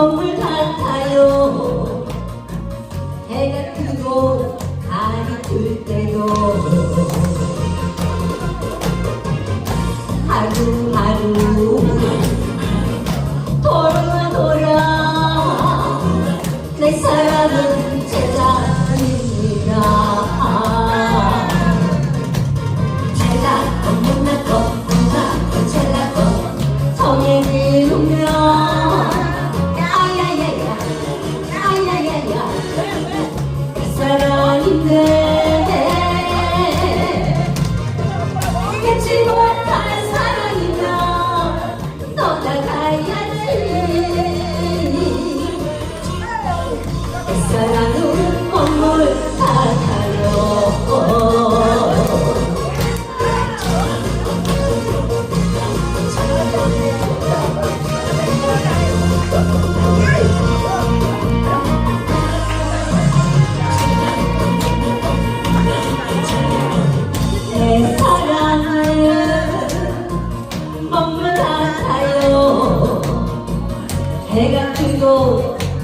거울 같아요. 해가 뜨고 달이 뜰 때도 하루하루 사랑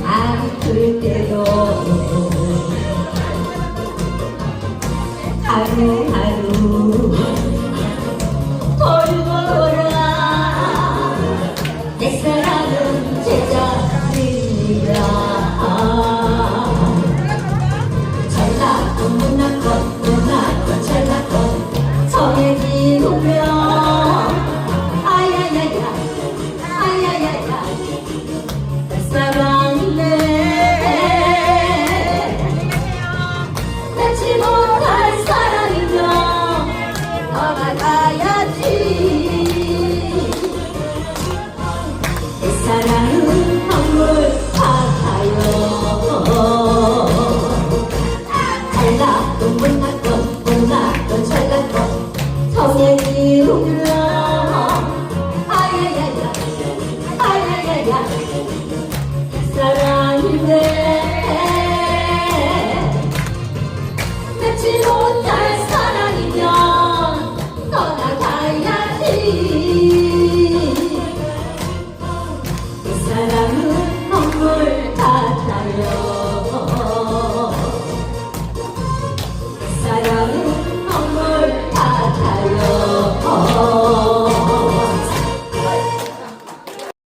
아플 때도. 하루하루 사랑인데 맺지 못한